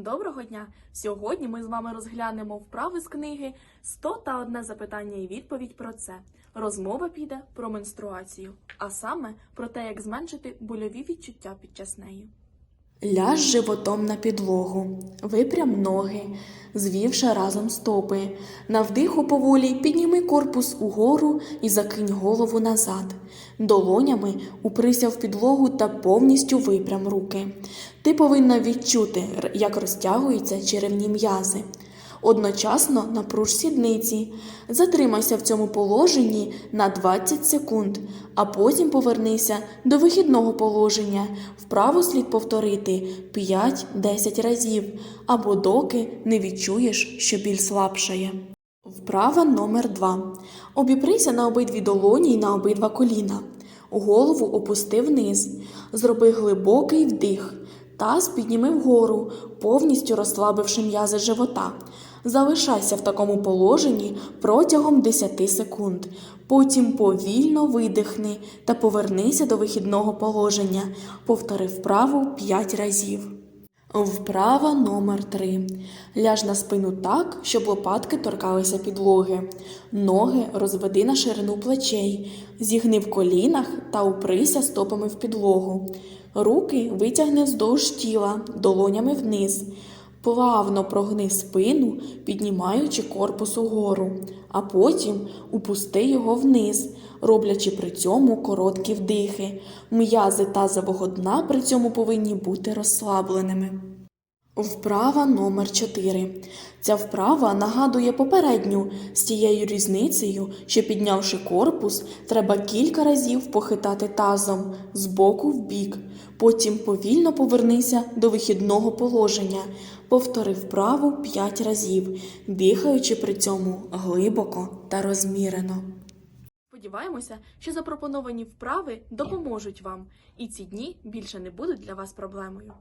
Доброго дня! Сьогодні ми з вами розглянемо вправи з книги «100 та одне запитання і відповідь про це. Розмова піде про менструацію, а саме про те, як зменшити больові відчуття під час неї. Ляж животом на підлогу, випрям ноги, звівши разом стопи. На вдиху поволі підніми корпус угору і закинь голову назад. Долонями уприся в підлогу та повністю випрям руки. Ти повинна відчути, як розтягуються черевні м'язи. Одночасно напруж сідниці. Затримайся в цьому положенні на 20 секунд, а потім повернися до вихідного положення. Вправо слід повторити 5-10 разів, або доки не відчуєш, що біль слабшає. Вправа номер 2. Обіприся на обидві долоні й на обидва коліна. Голову опусти вниз. Зроби глибокий вдих. Таз підніми вгору, повністю розслабивши м'язи живота. Залишайся в такому положенні протягом 10 секунд. Потім повільно видихни та повернися до вихідного положення. Повтори вправу 5 разів. Вправа номер 3. Ляж на спину так, щоб лопатки торкалися підлоги. Ноги розведи на ширину плечей, зігни в колінах та уприся стопами в підлогу. Руки витягни вздовж тіла, долонями вниз. Плавно прогни спину, піднімаючи корпус угору, а потім упусти його вниз, роблячи при цьому короткі вдихи. М'язи тазового дна при цьому повинні бути розслабленими. Вправа номер 4. Ця вправа нагадує попередню з тією різницею, що піднявши корпус, треба кілька разів похитати тазом з боку в бік. Потім повільно повернися до вихідного положення. Повтори вправу 5 разів, дихаючи при цьому глибоко та розмірено. Сподіваємося, що запропоновані вправи допоможуть вам, і ці дні більше не будуть для вас проблемою.